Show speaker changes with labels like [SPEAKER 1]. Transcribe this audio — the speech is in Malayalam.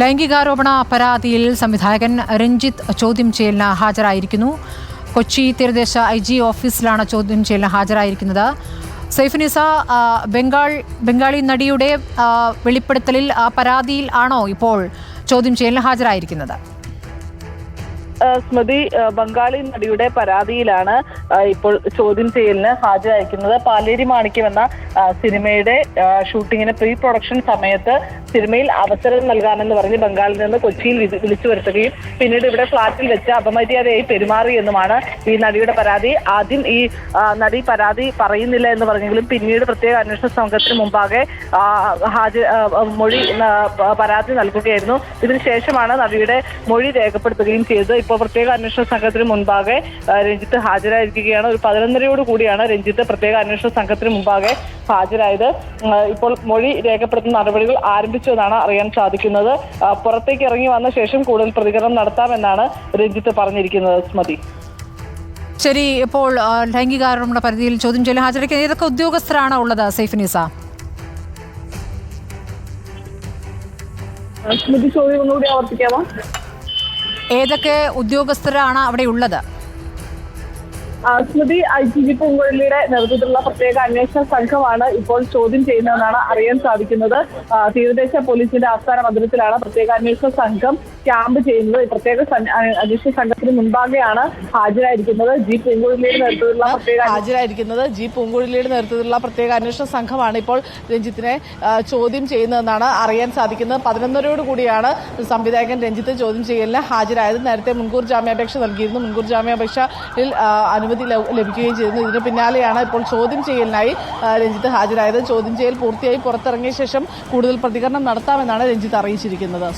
[SPEAKER 1] ലൈംഗികാരോപണ പരാതിയിൽ സംവിധായകൻ രഞ്ജിത്ത് ചോദ്യം ചെയ്യലിന് ഹാജരായിരിക്കുന്നു. കൊച്ചി തീരദേശ ഐ ജി ഓഫീസിലാണ് ചോദ്യം ചെയ്യലിന് ഹാജരായിരിക്കുന്നത്. സൈഫുനിസ ബംഗാൾ ബംഗാളി നടിയുടെ വെളിപ്പെടുത്തലിൽ പരാതിയിൽ ആണോ ഇപ്പോൾ ചോദ്യം ചെയ്യലിന് ഹാജരായിരിക്കുന്നത്?
[SPEAKER 2] സ്മൃതി ബംഗാളി നടിയുടെ പരാതിയിലാണ് ഇപ്പോൾ ചോദ്യം ചെയ്യലിന് ഹാജരായിരിക്കുന്നത്. പാലേരി മാണിക്യം എന്ന സിനിമയുടെ ഷൂട്ടിങ്ങിന് പ്രീ പ്രൊഡക്ഷൻ സമയത്ത് സിനിമയിൽ അവസരം നൽകാമെന്ന് പറഞ്ഞ് ബംഗാളിൽ നിന്ന് കൊച്ചിയിൽ വിളി- വിളിച്ചു വരുത്തുകയും പിന്നീട് ഇവിടെ ഫ്ളാറ്റിൽ വെച്ച് അപമര്യാദയായി പെരുമാറി എന്നുമാണ് ഈ നടിയുടെ പരാതി. ആദ്യം ഈ നടി പരാതി പറയുന്നില്ല എന്ന് പറഞ്ഞെങ്കിലും പിന്നീട് പ്രത്യേക അന്വേഷണ സംഘത്തിന് മുമ്പാകെ ഹാജ മൊഴി പരാതി നൽകുകയായിരുന്നു. ഇതിനുശേഷമാണ് നടിയുടെ മൊഴി രേഖപ്പെടുത്തുകയും ചെയ്തത്. ഇപ്പോൾ പ്രത്യേക അന്വേഷണ സംഘത്തിന് മുൻപാകെ രഞ്ജിത്ത് ഹാജരായിരിക്കുകയാണ്. ഒരു പതിനൊന്നരയോട് കൂടിയാണ് രഞ്ജിത്ത് പ്രത്യേക അന്വേഷണ സംഘത്തിന് മുമ്പാകെ ഹാജരായത്. ഇപ്പോൾ മൊഴി രേഖപ്പെടുത്തുന്ന നടപടികൾ ആരംഭിച്ചതാണ് അറിയാൻ സാധിക്കുന്നത്. പുറത്തേക്ക് ഇറങ്ങി വന്ന ശേഷം കൂടുതൽ പ്രതികരണം നടത്താമെന്നാണ് രഞ്ജിത്ത് പറഞ്ഞിരിക്കുന്നത്. സ്മതി.
[SPEAKER 1] ശരി ഇപ്പോൾ ലൈംഗികാരോപണ പരിധിയിൽ ചോദ്യം ചെയ്യാൻ ഹാജരാക്കിയ ഏതൊക്കെ ഉദ്യോഗസ്ഥരാണ് ഉള്ളത്? സൈഫിനിസ
[SPEAKER 2] സ്മൃതി ചോദ്യം ഒന്നുകൂടി ആവർത്തിക്കാമോ?
[SPEAKER 1] ഏതൊക്കെ ഉദ്യോഗസ്ഥരാണ് അവിടെ ഉള്ളത്?
[SPEAKER 2] സ്മൃതി ഐ ജി ജി പൂങ്കുഴലിയുടെ നേതൃത്വത്തിലുള്ള പ്രത്യേക അന്വേഷണ സംഘമാണ് ഇപ്പോൾ ചോദ്യം ചെയ്യുന്നതെന്നാണ് അറിയാൻ സാധിക്കുന്നത്. തീരദേശ പോലീസിന്റെ ആസ്ഥാന മന്ദിരത്തിലാണ് പ്രത്യേക അന്വേഷണ സംഘം ക്യാമ്പ് ചെയ്യുന്നത്. പ്രത്യേക അന്വേഷണ സംഘത്തിന് മുൻപാകെയാണ് ഹാജരായിരിക്കുന്നത്. ജി പൂങ്കുഴലിയുടെ നേതൃത്വത്തിലുള്ള പ്രത്യേക
[SPEAKER 3] ഹാജരായിരിക്കുന്നത് ജി പൂങ്കുഴലിയുടെ നേതൃത്വത്തിലുള്ള പ്രത്യേക അന്വേഷണ സംഘമാണ് ഇപ്പോൾ രഞ്ജിത്തിനെ ചോദ്യം ചെയ്യുന്നതെന്നാണ് അറിയാൻ സാധിക്കുന്നത്. പതിനൊന്നരയോട് കൂടിയാണ് സംവിധായകൻ രഞ്ജിത്ത് ചോദ്യം ചെയ്യലിന് ഹാജരായത്. നേരത്തെ മുൻകൂർ ജാമ്യാപേക്ഷ നൽകിയിരുന്നു. മുൻകൂർ ജാമ്യാപേക്ഷയിൽ ആ, അനുമതി ലഭ- ലഭിക്കുകയും ചെയ്തിരുന്നു. ഇതിന് പിന്നാലെയാണ് ഇപ്പോൾ ചോദ്യം ചെയ്യലിനായി രഞ്ജിത്ത് ഹാജരായത്. ചോദ്യം ചെയ്യൽ പൂർത്തിയായി പുറത്തിറങ്ങിയ ശേഷം കൂടുതൽ പ്രതികരണം നടത്താമെന്നാണ് രഞ്ജിത്ത് അറിയിച്ചിരിക്കുന്നത്.